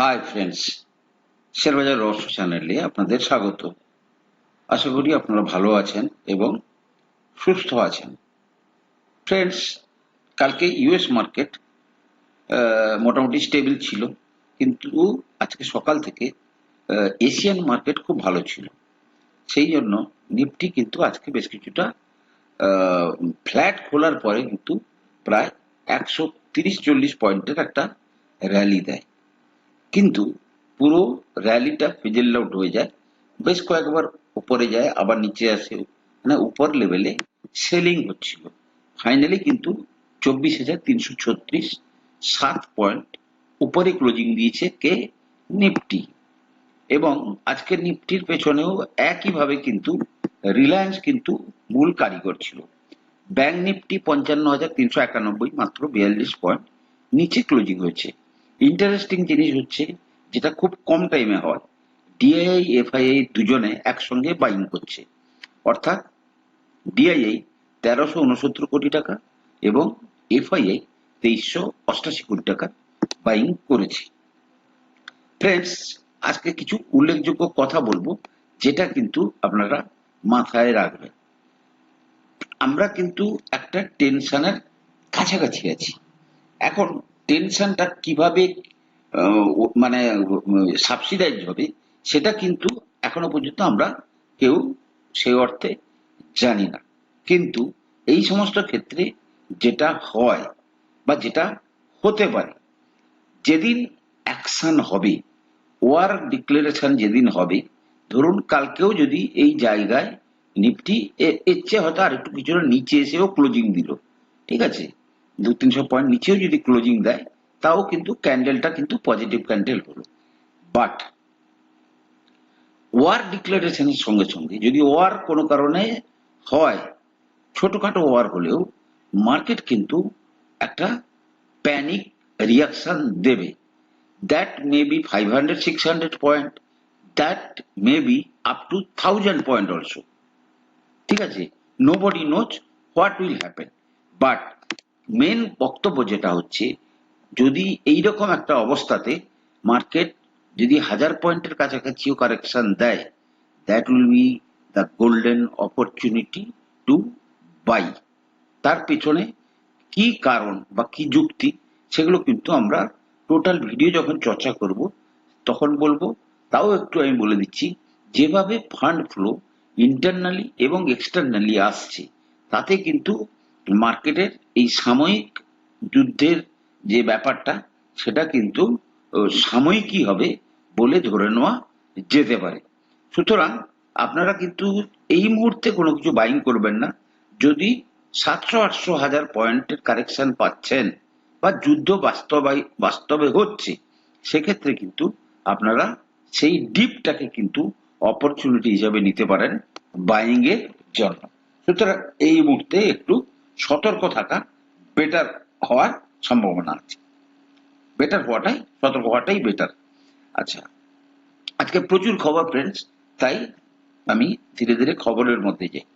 Hi friends শেয়ারবাজার রহস্য চ্যানেলে আপনাদের স্বাগত। আশা করি আপনারা ভালো আছেন এবং সুস্থ আছেন। ফ্রেন্ডস কালকে ইউএস মার্কেট মোটামুটি স্টেবল ছিল, কিন্তু আজকে সকাল থেকে এশিয়ান মার্কেট খুব ভালো ছিল। সেই জন্য নিফটি কিন্তু আজকে বেশ কিছুটা ফ্ল্যাট খোলার পরে কিন্তু প্রায় একশো তিরিশ চল্লিশ পয়েন্টের একটা র্যালি দেয়। কিন্তু পুরো র্যালিটা ফিজেল আউট হয়ে যায়। বেশ কয়েকবার উপরে যায়, আবার নিচে আসে। মানে উপর লেভেলে সেলিং হচ্ছিল। ফাইনালি কিন্তু চব্বিশ হাজার তিনশো ছত্রিশ সাত পয়েন্ট উপরে ক্লোজিং দিয়েছে কে? নিফটি এবং আজকের নিফটির পেছনেও একইভাবে কিন্তু রিলায়েন্স কিন্তু মূল কারিগর ছিল। ব্যাংক নিফটি পঞ্চান্ন হাজার তিনশো একানব্বই মাত্র বিয়াল্লিশ পয়েন্ট নিচে ক্লোজিং হয়েছে। ইন্টারেস্টিং জিনিস হচ্ছে যেটা খুব কম টাইমে হয়। ডিআইআই এফআইআই দুজনে একসঙ্গে বাইং করছে। অর্থাৎ ডিআইআই তেরোশো উনসত্তর কোটি টাকা এবং এফআইআই তেইশশো অষ্টাশি কোটি টাকা বাইং করেছে। ফ্রেন্ডস আজকে কিছু উল্লেখযোগ্য কথা বলব, যেটা কিন্তু আপনারা মাথায় রাখবেন। আমরা কিন্তু একটা টেনশনের কাছাকাছি আছি। এখন টেনশনটা কীভাবে মানে সাবসিডাইজ হবে, সেটা কিন্তু এখনও পর্যন্ত আমরা কেউ সেই অর্থে জানি না। কিন্তু এই সমস্ত ক্ষেত্রে যেটা হয় বা যেটা হতে পারে, যেদিন অ্যাকশন হবে ওয়ার ডিক্লারেশন যেদিন হবে, ধরুন কালকেও যদি এই জায়গায় নিফটি এর চেয়ে হয়তো আর একটু কিছুটা নিচে এসেও ক্লোজিং দিল, ঠিক আছে? দু তিনশো পয়েন্ট নিচেও যদি ক্লোজিং দেয়, তাও কিন্তু ক্যান্ডেলটা কিন্তু পজিটিভ ক্যান্ডেল হলো। বাট ওয়ার ডিক্লারেশনের সঙ্গে সঙ্গে যদি ওয়ার কোনো কারণে হয়, ছোটখাটো ওয়ার হলেও মার্কেট কিন্তু একটা প্যানিক রিয়াকশন দেবে। That may be five hundred six hundred point that may be up to thousand point also ঠিক আছে? Nobody knows what will happen but main বক্তব্য যেটা হচ্ছে, যদি এইরকম একটা অবস্থাতে মার্কেট যদি হাজার পয়েন্টের কাছাকাছিও কারেকশন দেয় that will be the golden opportunity to buy তার পেছনে কি কারণ বা কি যুক্তি, সেগুলো কিন্তু আমরা টোটাল ভিডিও যখন চর্চা করব, তখন বলব, তাও একটু আমি বলে দিচ্ছি, যেভাবে ফান্ড ফ্লো ইন্টারনালি এবং এক্সটার্নালি আসছে, তাতে কিন্তু মার্কেটের এই সাময়িক যুদ্ধের যে ব্যাপারটা, সেটা কিন্তু সাময়িকই হবে বলে ধরে নেওয়া যেতে পারে। সুতরাং আপনারা কিন্তু এই মুহূর্তে কোনো কিছু বাইং করবেন না। যদি সাতশো আটশো হাজার পয়েন্টের কারেকশন পাচ্ছেন বা যুদ্ধ বাস্তবাই, বাস্তবে হচ্ছে, সেক্ষেত্রে কিন্তু আপনারা সেই ডিপটাকে কিন্তু অপরচুনিটি হিসাবে নিতে পারেন বাইং এর জন্য। সুতরাং এই মুহূর্তে একটু সতর্ক থাকা বেটার হওয়ার সম্ভাবনা আছে। বেটার হওয়াটাই, সতর্ক হওয়াটাই বেটার আচ্ছা আজকে প্রচুর খবর ফ্রেন্ডস তাই আমি ধীরে ধীরে খবরের মধ্যে যাই।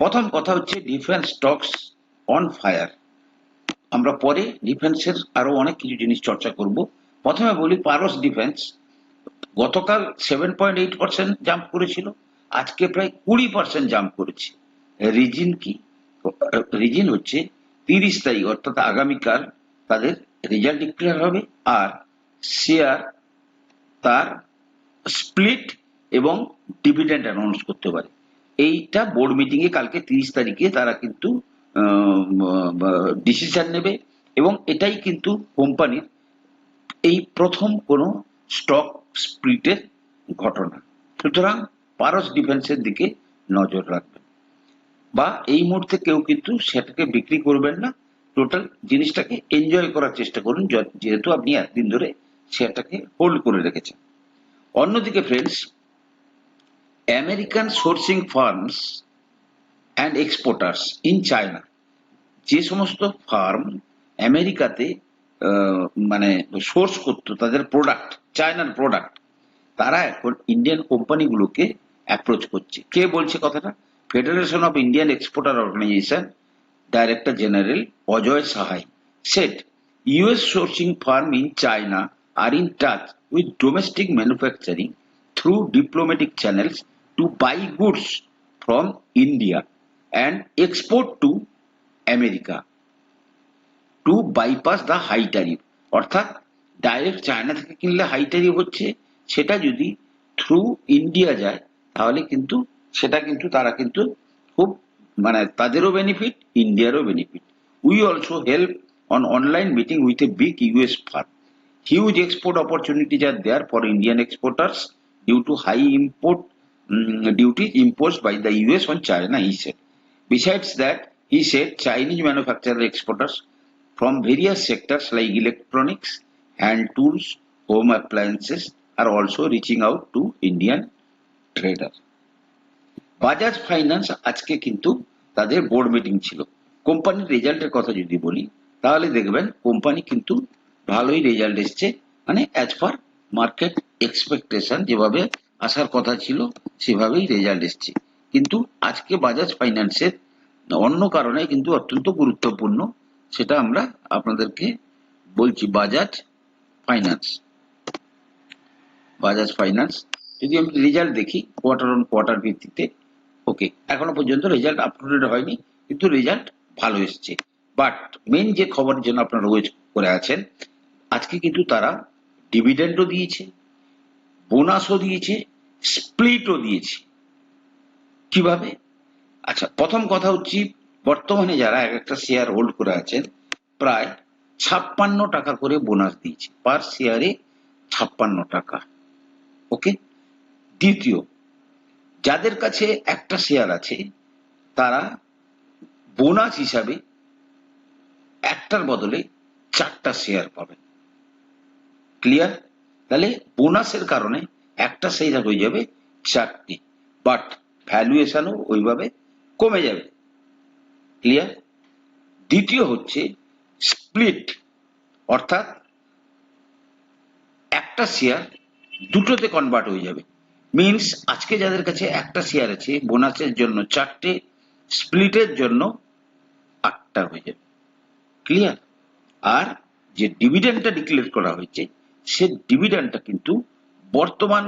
প্রথম কথা হচ্ছে ডিফেন্স স্টকস অন ফায়ার আমরা পরে ডিফেন্সের আরও অনেক কিছু জিনিস চর্চা করব। প্রথমে বলি পারস ডিফেন্স গতকাল seven point eight percent jump করেছিল, আজকে প্রায় কুড়ি পার্সেন্ট জাম্প করেছে। রিজিন কি? রিজিন হচ্ছে তিরিশ তারিখ, অর্থাৎ আগামীকাল তাদের রেজাল্ট ডিক্লেয়ার হবে আর শেয়ার তার স্প্লিট এবং ডিভিডেন্ড অ্যানাউন্স করতে পারে। এইটা বোর্ড মিটিং এ কালকে তিরিশ তারিখে তারা কিন্তু ডিসিশন নেবে এবং এটাই কিন্তু কোম্পানির এই প্রথম কোনো স্টক স্প্লিটের ঘটনা। সুতরাং পারস ডিফেন্সের দিকে নজর রাখবেন বা এই মুহূর্তে কেউ কিন্তু সেটাকে বিক্রি করবেন না। টোটাল জিনিসটাকে এনজয় করার চেষ্টা করুন যেহেতু আপনি একদিন ধরে শেয়ারটাকে হোল্ড করে রেখেছেন। অন্যদিকে friends American sourcing firms and exporters in China যে সমস্ত ফার্ম আমেরিকাতে মানে সোর্স করতো, তাদের প্রোডাক্ট চায়নার প্রোডাক্ট তারা এখন ইন্ডিয়ান কোম্পানিগুলোকে অ্যাপ্রোচ করছে। কে বলছে কথাটা? Federation of Indian exporter organisation director general Ajay Sahai said US sourcing firm in China are in touch with domestic manufacturing through diplomatic channels to buy goods from India and export to America to bypass the high tariff অর্থাৎ direct China থেকে কিনলে high tariff হচ্ছে, সেটা যদি through India যায়, তাহলে কিন্তু সেটা কিন্তু তারা কিন্তু খুব মানে তাদেরও benefit ইন্ডিয়ারও benefit we also help on online meeting with a big US firm export opportunities are there for Indian exporters due to high import mm, duties imposed by the US on China, he said. Besides that, he said Chinese manufacturer exporters from various sectors like electronics, hand tools, home appliances are also reaching out to Indian traders. Bajaj finance আজকে কিন্তু তাদের board meeting ছিল। কোম্পানির রেজাল্টের কথা যদি বলি, তাহলে দেখবেন কোম্পানি কিন্তু ভালোই রেজাল্ট এসছে। মানে অ্যাজ পার মার্কেট এক্সপেকটেশন যেভাবে আসার কথা ছিল, সেভাবেই রেজাল্ট এসছে। কিন্তু আজকে বাজাজ ফাইন্যান্সের অন্য কারণে কিন্তু অত্যন্ত গুরুত্বপূর্ণ, সেটা আমরা আপনাদেরকে বলছি বাজাজ ফাইন্যান্স বাজাজ ফাইন্যান্স যদি আমি রেজাল্ট দেখি কোয়ার্টার অন কোয়ার্টার ভিত্তিতে ওকে। এখনও পর্যন্ত রেজাল্ট আপডেট হয়নি, কিন্তু রেজাল্ট ভালো এসছে। বাট মেন যে খবর জন্য আপনারা ওয়েট করে আছেন, আজকে কিন্তু তারা ডিভিডেন্ডও দিয়েছে বোনাসও দিয়েছে স্প্লিটও দিয়েছে। কীভাবে? আচ্ছা প্রথম কথা হচ্ছে, বর্তমানে যারা এক একটা শেয়ার হোল্ড করে আছেন, প্রায় ছাপ্পান্ন টাকা করে বোনাস দিয়েছে। পার শেয়ারে ছাপ্পান্ন টাকা। ওকে দ্বিতীয় যাদের কাছে একটা শেয়ার আছে, তারা বোনাস হিসাবে একটার বদলে চারটা শেয়ার পাবেন ক্লিয়ার? তাহলে বোনাসের কারণে একটা শেয়ার হয়ে যাবে চারটি, বাট ভ্যালুয়েশনও ওইভাবে কমে যাবে। ক্লিয়ার? দ্বিতীয় হচ্ছে স্প্লিট, অর্থাৎ একটা শেয়ার দুটোতে কনভার্ট হয়ে যাবে। মিনস আজকে যাদের কাছে একটা শেয়ার আছে বোনাসের জন্য চারটে স্প্লিটের জন্য আটটা হয়ে যাবে। ক্লিয়ার আর যে ডিভিডেন্ডটা ডিক্লেয়ার করা হয়েছে, সে ডিভিডেন্ডটা কিন্তু বর্তমান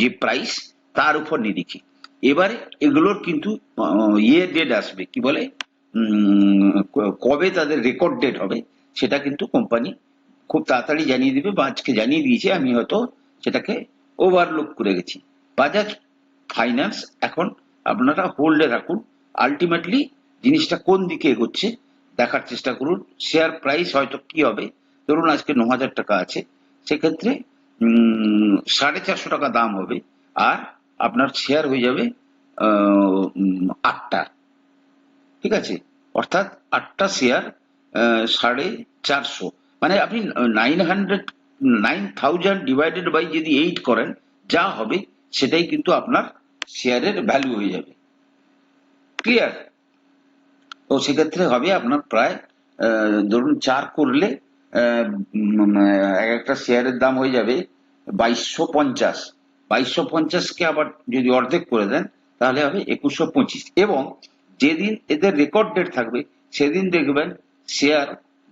যে প্রাইস তার উপর নিরিখে এবারে এগুলোর কিন্তু ইয়ে ডেট আসবে। কি বলে? কবে তাদের রেকর্ড ডেট হবে, সেটা কিন্তু কোম্পানি খুব তাড়াতাড়ি জানিয়ে দিবে বা আজকে জানিয়ে দিয়েছে, আমি হয়তো সেটাকে ওভারলুক করে গেছি। বাজাজ ফাইন্যান্স এখন আপনারা হোল্ডে রাখুন। আলটিমেটলি জিনিসটা কোন দিকে এগোচ্ছে দেখার চেষ্টা করুন। শেয়ার প্রাইস হয়তো কি হবে? ধরুন আজকে ন হাজার টাকা আছে। সেক্ষেত্রে সাড়ে চারশো টাকা দাম হবে। আর আপনার শেয়ার হয়ে যাবে আটটা ঠিক আছে? অর্থাৎ আটটা শেয়ার সাড়ে চারশো। মানে আপনি nine hundred nine thousand divided by যদি এইট করেন, যা হবে, সেটাই কিন্তু আপনার শেয়ারের ভ্যালু হয়ে যাবে। ক্লিয়ার তো সেক্ষেত্রে হবে আপনার প্রায় ধরুন চার করলে এক একটা শেয়ারের দাম হয়ে যাবে বাইশশো পঞ্চাশ। বাইশশো পঞ্চাশকে আবার যদি অর্ধেক করে দেন, তাহলে হবে একুশশো পঁচিশ। এবং যেদিন এদের রেকর্ড ডেট থাকবে, সেদিন দেখবেন শেয়ার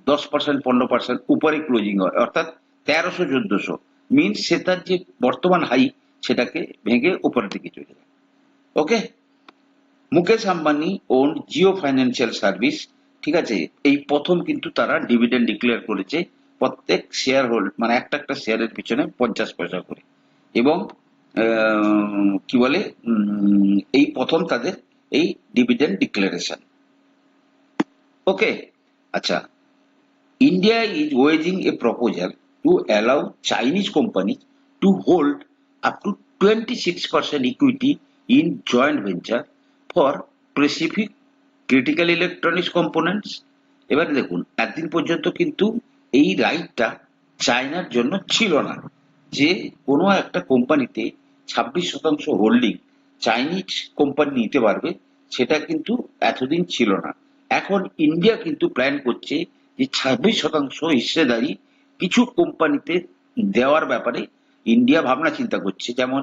দশ পার্সেন্ট পনেরো পার্সেন্ট উপরে ক্লোজিং হয়। অর্থাৎ তেরোশো চোদ্দশো। মিনস সে তার যে বর্তমান হাই সেটাকে ভেঙে উপরের দিকে চলে যায়। Okay Mukesh Ambani own Jio financial service ঠিক আছে? এই প্রথম কিন্তু তারা ডিভিডেন্ড ডিক্লেয়ার করেছে প্রত্যেক শেয়ার হোল্ড মানে একটা একটা শেয়ারের পিছনে পঞ্চাশ পয়সা করে। এবং কি বলে? এই প্রথম তাদের এই ডিভিডেন্ড ডিক্লারেশন ওকে আচ্ছা India is waging a proposal to allow Chinese companies to hold up to 26% equity in joint venture for specific critical electronics components. এবারে দেখুন, একদিন পর্যন্ত কিন্তু এই রাইটটা চায়নার জন্য ছিল না, যে কোনো একটা কোম্পানিতে ছাব্বিশ শতাংশ হোল্ডিং চাইনিজ কোম্পানি নিতে পারবে, সেটা কিন্তু এতদিন ছিল না এখন ইন্ডিয়া কিন্তু প্ল্যান করছে যে ছাব্বিশ শতাংশ হিস্সেদারি কিছু কোম্পানিতে দেওয়ার ব্যাপারে ইন্ডিয়া ভাবনা চিন্তা করছে, যেমন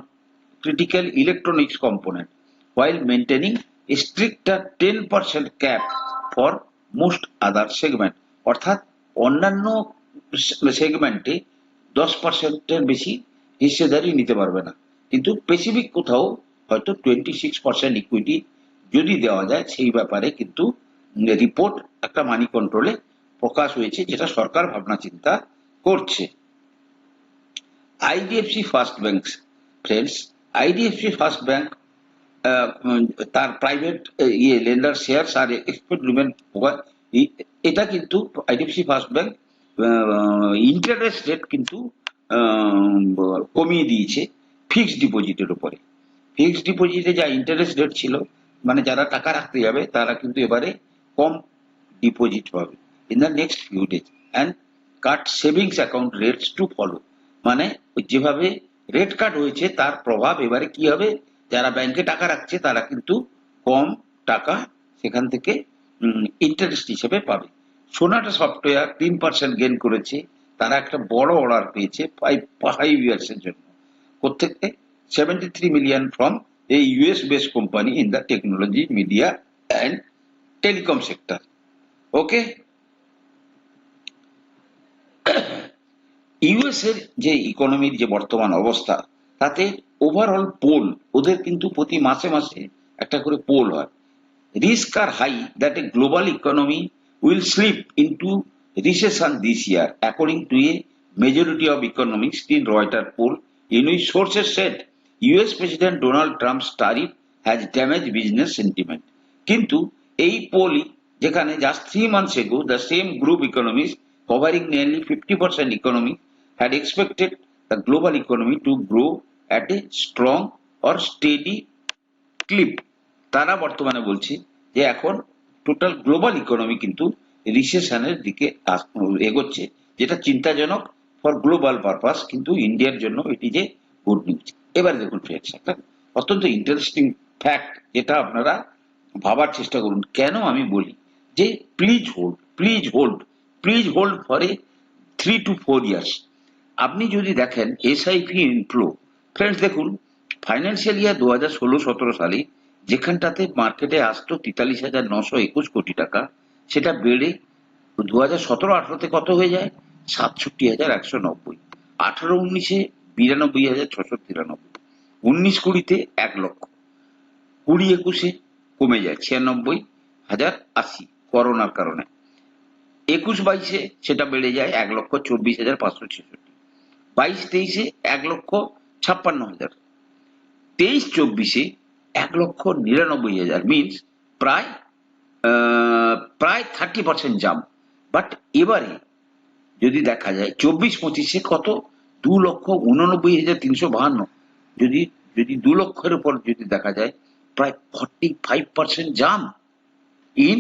critical electronics component while maintaining a stricter 10% cap for most other segment, অর্থাৎ অন্যান্য সেগমেন্টে দশ পার্সেন্টের বেশি হিসেদারি নিতে পারবে না। কিন্তু স্পেসিফিক কোথাও হয়তো টোয়েন্টি সিক্স পার্সেন্ট ইকুইটি যদি দেওয়া যায়, সেই ব্যাপারে কিন্তু রিপোর্ট একটা মানি কন্ট্রোলে প্রকাশ হয়েছে, যেটা সরকার ভাবনা চিন্তা করছে। IDFC first bank friends IDFC first bank তার প্রাইভেট ইয়ে লেন্ডার শেয়ার আর এক্সপোর্ট লুমেন এটা কিন্তু IDFC first bank interest rate কিন্তু কমিয়ে দিয়েছে ফিক্সড ডিপোজিটের উপরে। ফিক্সড ডিপোজিটে যা ইন্টারেস্ট রেট ছিল মানে যারা টাকা রাখতে যাবে, তারা কিন্তু এবারে কম ডিপোজিট পাবে in the next few days and cut savings account rates to follow মানে যেভাবে রেট কাট হয়েছে তার প্রভাব এবারে কি হবে? যারা ব্যাংকে টাকা রাখছে, তারা কিন্তু কম টাকা সেখান থেকে ইন্টারেস্ট হিসেবে পাবে। সোনাটা সফটওয়্যার তিন পার্সেন্ট গেন করেছে। তারা একটা বড় অর্ডার পেয়েছে ফাইভ ফাইভ ইয়ার্স এর জন্য। কোথেকে সেভেন্টি থ্রি মিলিয়ন ফ্রম এই US base company in the technology media and telecom sector okay US এর যে ইকোনমির যে বর্তমান অবস্থা, তাতে ওভারঅল পোল ওদের কিন্তু প্রতি মাসে মাসে একটা করে পোল হয়। Risk are high that a global economy will slip into recession this year according to a majority of economics in Reuter poll in which sources said US president Donald Trump's tariff has damage business sentiment কিন্তু এই পোলই যেখানে just three months ago the same group economists covering nearly fifty percent economy had expected the global economy to grow at a strong or steady clip. তারা বর্তমানে বলছে যে এখন total global economy কিন্তু রিসেশনের দিকে এগোচ্ছে, যেটা চিন্তাজনক ফর গ্লোবাল পারপাস কিন্তু ইন্ডিয়ার জন্য এটি যে গুড নিউজ এবারে দেখুন ফ্রেন্ডস একটা অত্যন্ত ইন্টারেস্টিং ফ্যাক্ট যেটা আপনারা ভাবার চেষ্টা করুন, কেন আমি বলি যে please hold please hold please hold for a three to four years আপনি যদি দেখেন এস এসআইপি ইনফ্লো ফ্রেন্ডস দেখুন ফাইন্যান্সিয়াল ইয়ার দু হাজার ষোলো সতেরো সালে যেখানটাতে মার্কেটে আসতো তেতাল্লিশ হাজার নশো একুশ কোটি টাকা, সেটা বেড়ে দু হাজার সতেরো আঠারোতে কত হয়ে যায়? সাতষট্টি হাজার একশো নব্বই। আঠারো উনিশে বিরানব্বই হাজার ছশো তিরানব্বই। উনিশ কুড়িতে এক লক্ষ। কুড়ি একুশে কমে যায়, ছিয়ানব্বই হাজার আশি করোনার কারণে। একুশ বাইশে সেটা বেড়ে যায় এক লক্ষ চব্বিশ হাজার পাঁচশো ছেষট্টি। বাইশ তেইশে এক লক্ষ ছাপ্পান্ন হাজার। তেইশ চব্বিশে এক লক্ষ নিরানব্বই হাজার। মিনস প্রায় প্রায় থার্টি পার্সেন্ট জাম বাট এবারে যদি দেখা যায়, চব্বিশ পঁচিশে কত? দু লক্ষ উননব্বই হাজার তিনশো বাহান্ন। যদি যদি দু লক্ষের উপর যদি দেখা যায়, প্রায় forty five percent jump in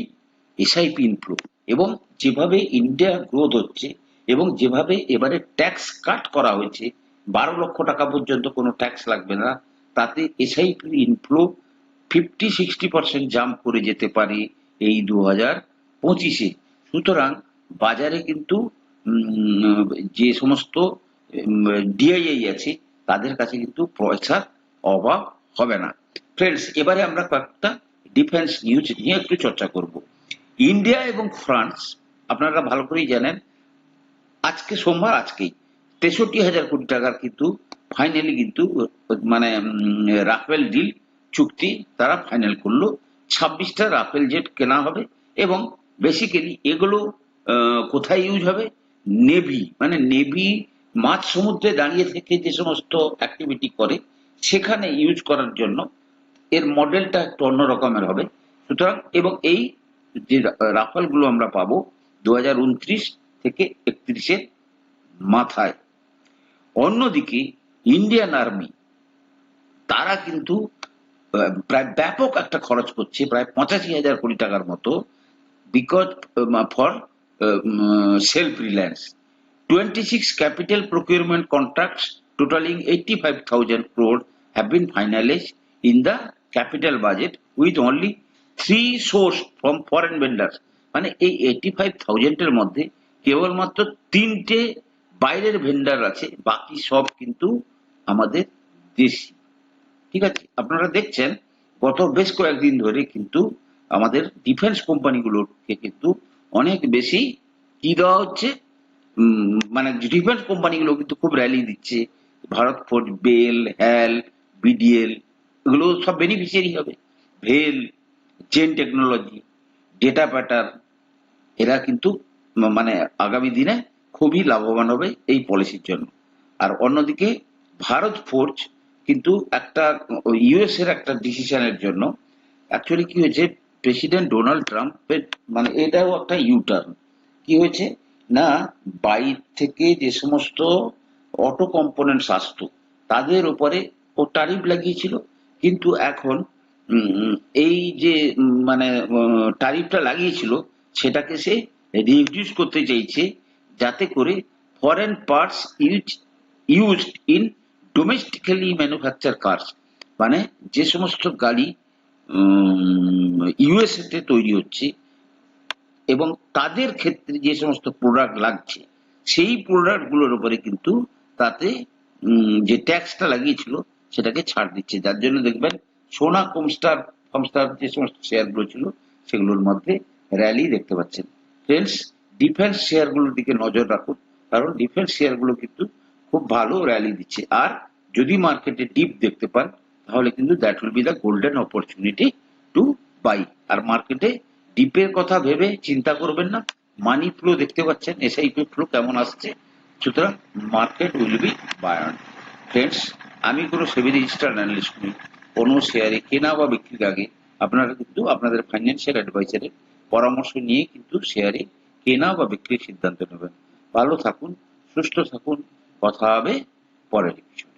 SIP inflow এবং যেভাবে ইন্ডিয়া গ্রোথ হচ্ছে এবং যেভাবে এবারে ট্যাক্স কাট করা হয়েছে, বারো লক্ষ টাকা পর্যন্ত কোনো ট্যাক্স লাগবে না, তাতে SIP inflow fifty sixty percent jump করে যেতে পারে এই দু হাজার পঁচিশে। সুতরাং বাজারে কিন্তু যে সমস্ত ডিআইআই আছে, তাদের কাছে কিন্তু পয়সার অভাব হবে না। ফ্রেন্ডস এবারে আমরা কয়েকটা ডিফেন্স নিউজ নিয়ে একটু চর্চা করব। ইন্ডিয়া এবং ফ্রান্স আপনারা ভালো করেই জানেন আজকে সোমবার, আজকেই। তেষট্টি হাজার কোটি টাকার কিন্তু ফাইনালি কিন্তু মানে রাফেল ডিল চুক্তি তারা ফাইনাল করল। ছাব্বিশটা রাফেল জেট কেনা হবে এবং বেসিক্যালি এগুলো কোথায় ইউজ হবে? নেভি মানে নেভি মাঝ সমুদ্রে দাঁড়িয়ে থেকে যে সমস্ত অ্যাক্টিভিটি করে, সেখানে ইউজ করার জন্য এর মডেলটা একটু অন্য রকমের হবে। সুতরাং, এবং এই যে রাফালগুলো আমরা পাবো, দু হাজার উনত্রিশ থেকে একত্রিশের মাথায়। অন্যদিকে ইন্ডিয়ান আর্মি, তারা কিন্তু প্রায় ব্যাপক একটা খরচ করছে, প্রায় পঁচাশি হাজার কোটি টাকার মতো because for self reliance twenty six capital procurement contracts totalling eighty five thousand crore have been finalised in the capital budget with only three source from foreign vendors মানে এই এইটি ফাইভ থাউজেন্ডের মধ্যে কেবলমাত্র তিনটে বাইরের ভেন্ডার আছে, বাকি সব কিন্তু আমাদের দেশি। ঠিক আছে? আপনারা দেখছেন, গত বেশ কয়েকদিন ধরে কিন্তু আমাদের ডিফেন্স কোম্পানিগুলোকে কিন্তু অনেক বেশি কি দেওয়া হচ্ছে? মানে ডিফেন্স কোম্পানিগুলো কিন্তু খুব র্যালি দিচ্ছে। ভারত ফোর্জ বেল, হ্যাল, বিডিএল, এগুলো সব বেনিফিশিয়ারি হবে। ভেল জেন টেকনোলজি ডেটা প্যাটার্ন এরা কিন্তু মানে আগামী দিনে খুবই লাভবান হবে এই পলিসির জন্য। আর অন্যদিকে ভারত ফোর্জ কিন্তু একটা ইউএস এর একটা ডিসিশনের জন্য অ্যাকচুয়ালি কি হয়েছে প্রেসিডেন্ট ডোনাল্ড ট্রাম্পের মানে এটাও একটা ইউটার্ন কি হয়েছে? না বাইর থেকে যে সমস্ত অটো কম্পোনেন্টস আসতো, তাদের উপরে ও ট্যারিফ লাগিয়েছিল। কিন্তু এখন এই যে মানে ট্যারিফটা লাগিয়েছিল, সেটাকে সে রিডিউস করতে চাইছে যাতে করে foreign parts use used in domestically manufacture cars মানে যে সমস্ত গাড়ি ইউএসএতে তৈরি হচ্ছে এবং তাদের ক্ষেত্রে যে সমস্ত প্রোডাক্ট লাগছে, সেই প্রোডাক্টগুলোর উপরে কিন্তু তাতে যে ট্যাক্সটা লাগিয়েছিল সেটাকে ছাড় দিচ্ছে। যার জন্য দেখবেন সোনা কমস্টার কমস্টার যে সমস্ত শেয়ারগুলো ছিল সেগুলোর মধ্যে র্যালি দেখতে পাচ্ছেন। ফ্রেন্ডস ডিফেন্স শেয়ারগুলোর দিকে নজর রাখুন, কারণ ডিফেন্স শেয়ারগুলো কিন্তু খুব ভালো র্যালি দিচ্ছে। আর যদি মার্কেটে ডিপ দেখতে পান, তাহলে কিন্তু that will be the golden opportunity to buy আর মার্কেটে ডিপের কথা ভেবে চিন্তা করবেন না মানি ফ্লো দেখতে পাচ্ছেন এসআইপি ফ্লো কেমন আসছে, সুতরাং মার্কেট উইল বি বায়ান ফ্রেন্ডস আমি কোনো সেবি রেজিস্টার অ্যানালিস্ট নই, কোনো শেয়ারে কেনা বা বিক্রির আগে, আপনারা কিন্তু আপনাদের ফাইন্যান্সিয়াল অ্যাডভাইসারের পরামর্শ নিয়ে কিন্তু শেয়ারে কেনা বা বিক্রির সিদ্ধান্ত নেবেন। ভালো থাকুন, সুস্থ থাকুন, কথা হবে পরের বিষয়